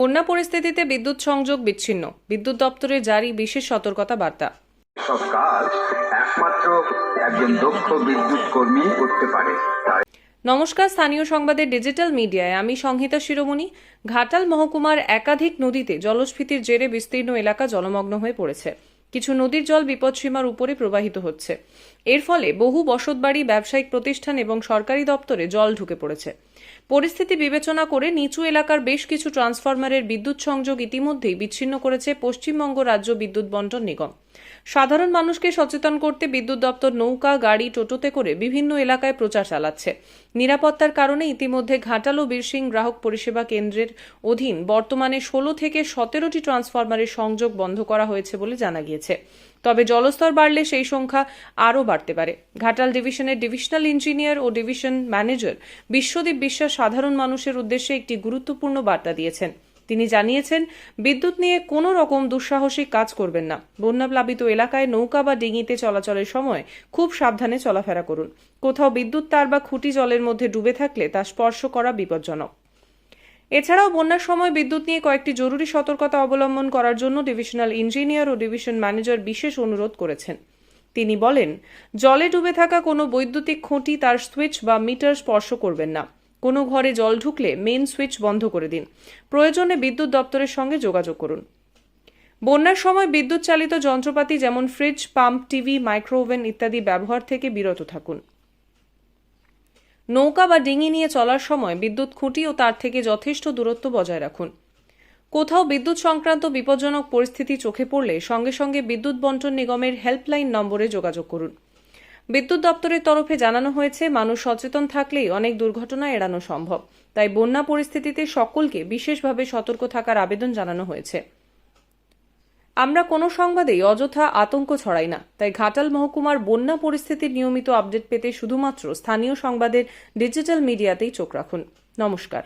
বন্যা পরিস্থিতিতে বিদ্যুৎ সংযোগ বিচ্ছিন্ন। বিদ্যুৎ দপ্তরের জারি বিশেষ সতর্কতা বার্তা। সব কাজ একমাত্র একজন দক্ষ বিদ্যুৎ কর্মী করতে পারে। নমস্কার স্থানীয় সংবাদের ডিজিটাল মিডিয়ায়। আমি সংহিতা শিরোমণি। ঘাটাল মহকুমার একাধিক নদীতে জলস্ফীতির জেরে বিস্তীর্ণ এলাকা জলমগ্ন হয়ে পড়েছে। কিছু নদীর জল বিপদসীমার উপরে প্রবাহিত হচ্ছে। এর ফলে বহু বসতবাড়ি, ব্যবসায়িক প্রতিষ্ঠান এবং সরকারি দপ্তরে জল ঢুকে পড়েছে। পরিস্থিতি বিবেচনা করে নিচু এলাকার বেশ কিছু ট্রান্সফরমারের বিদ্যুৎ সংযোগ ইতিমধ্যেই বিচ্ছিন্ন করেছে পশ্চিমবঙ্গ রাজ্য বিদ্যুৎ বন্টন নিগম। সাধারণ মানুষকে সচেতন করতে বিদ্যুৎ দপ্তর নৌকা, গাড়ি, টোটোতে করে বিভিন্ন এলাকায় প্রচার চালাচ্ছে। নিরাপত্তার কারণে ইতিমধ্যে ঘাটাল ও বীরসিং গ্রাহক পরিষেবা কেন্দ্রের অধীন বর্তমানে ষোলো থেকে সতেরোটি ট্রান্সফরমারের সংযোগ বন্ধ করা হয়েছে বলে জানা গিয়েছে। তবে জলস্তর বাড়লে সেই সংখ্যা আরও বাড়তে পারে। ঘাটাল ডিভিশনের ডিভিশনাল ইঞ্জিনিয়ার ও ডিভিশন ম্যানেজার বিশ্বদীপ বিশ্বাস সাধারণ মানুষের উদ্দেশ্যে একটি গুরুত্বপূর্ণ বার্তা দিয়েছেন। তিনি জানিয়েছেন, বিদ্যুৎ নিয়ে কোনো রকম দুঃসাহসিক কাজ করবেন না। বন্যাপ্লাবিত এলাকায় নৌকা বা ডিঙিতে চলাচলের সময় খুব সাবধানে চলাফেরা করুন। কোথাও বিদ্যুৎ তার বা খুঁটি জলের মধ্যে ডুবে থাকলে তা স্পর্শ করা বিপজ্জনক। এছাড়াও বন্যার সময় বিদ্যুৎ নিয়ে কয়েকটি জরুরি সতর্কতা অবলম্বন করার জন্য ডিভিশনাল ইঞ্জিনিয়ার ও ডিভিশন ম্যানেজার বিশেষ অনুরোধ করেছেন। তিনি বলেন, জলে ডুবে থাকা কোনো বৈদ্যুতিক খুঁটি তার সুইচ বা মিটার স্পর্শ করবেন না। কোনো ঘরে জল ঢুকলে মেন সুইচ বন্ধ করে দিন। প্রয়োজনে বিদ্যুৎ দপ্তরের সঙ্গে যোগাযোগ করুন। বন্যার সময় বিদ্যুৎ চালিত যন্ত্রপাতি যেমন ফ্রিজ, পাম্প, টিভি, মাইক্রোওভেন ইত্যাদি ব্যবহার থেকে বিরত থাকুন। নৌকা বা ডিঙি নিয়ে চলার সময় বিদ্যুৎ খুঁটি ও তার থেকে যথেষ্ট দূরত্ব বজায় রাখুন। কোথাও বিদ্যুৎ সংক্রান্ত বিপজ্জনক পরিস্থিতি চোখে পড়লে সঙ্গে সঙ্গে বিদ্যুৎ বন্টন নিগমের হেল্পলাইন নম্বরে যোগাযোগ করুন। বিদ্যুৎ দপ্তরের তরফে জানানো হয়েছে, মানুষ সচেতন থাকলেই অনেক দুর্ঘটনা এড়ানো সম্ভব। তাই বন্যা পরিস্থিতিতে সকলকে বিশেষভাবে সতর্ক থাকার আবেদন জানানো হয়েছে। আমরা কোনো সংবাদেই অযথা আতঙ্ক ছড়াই না। তাই ঘাটাল মহকুমার বন্যা পরিস্থিতির নিয়মিত আপডেট পেতে শুধুমাত্র স্থানীয় সংবাদের ডিজিটাল মিডিয়াতেই চোখ রাখুন। নমস্কার।